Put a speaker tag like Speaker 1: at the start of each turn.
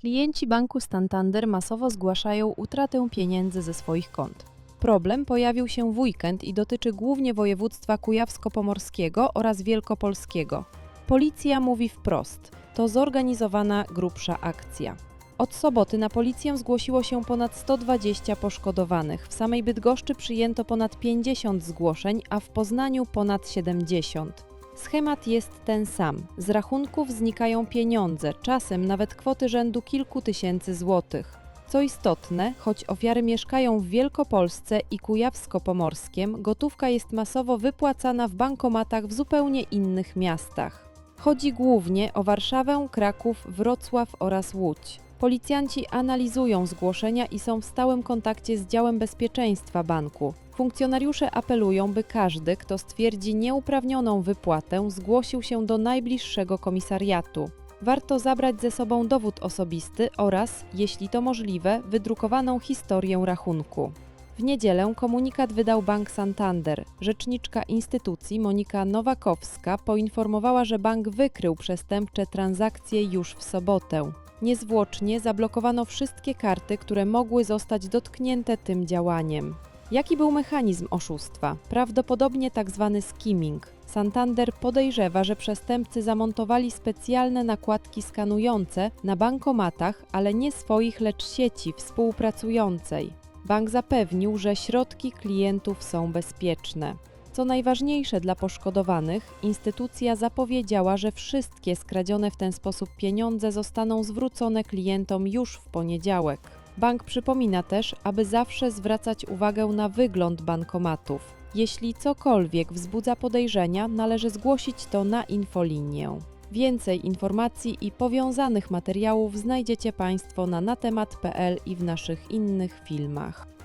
Speaker 1: Klienci banku Santander masowo zgłaszają utratę pieniędzy ze swoich kont. Problem pojawił się w weekend i dotyczy głównie województwa kujawsko-pomorskiego oraz wielkopolskiego. Policja mówi wprost: to zorganizowana grubsza akcja. Od soboty na policję zgłosiło się ponad 120 poszkodowanych. W samej Bydgoszczy przyjęto ponad 50 zgłoszeń, a w Poznaniu ponad 70. Schemat jest ten sam. Z rachunków znikają pieniądze, czasem nawet kwoty rzędu kilku tysięcy złotych. Co istotne, choć ofiary mieszkają w Wielkopolsce i Kujawsko-Pomorskiem, gotówka jest masowo wypłacana w bankomatach w zupełnie innych miastach. Chodzi głównie o Warszawę, Kraków, Wrocław oraz Łódź. Policjanci analizują zgłoszenia i są w stałym kontakcie z działem bezpieczeństwa banku. Funkcjonariusze apelują, by każdy, kto stwierdzi nieuprawnioną wypłatę, zgłosił się do najbliższego komisariatu. Warto zabrać ze sobą dowód osobisty oraz, jeśli to możliwe, wydrukowaną historię rachunku. W niedzielę komunikat wydał Bank Santander. Rzeczniczka instytucji Monika Nowakowska poinformowała, że bank wykrył przestępcze transakcje już w sobotę. Niezwłocznie zablokowano wszystkie karty, które mogły zostać dotknięte tym działaniem. Jaki był mechanizm oszustwa? Prawdopodobnie tak zwany skimming. Santander podejrzewa, że przestępcy zamontowali specjalne nakładki skanujące na bankomatach, ale nie swoich, lecz sieci współpracującej. Bank zapewnił, że środki klientów są bezpieczne. Co najważniejsze dla poszkodowanych, instytucja zapowiedziała, że wszystkie skradzione w ten sposób pieniądze zostaną zwrócone klientom już w poniedziałek. Bank przypomina też, aby zawsze zwracać uwagę na wygląd bankomatów. Jeśli cokolwiek wzbudza podejrzenia, należy zgłosić to na infolinię. Więcej informacji i powiązanych materiałów znajdziecie Państwo na natemat.pl i w naszych innych filmach.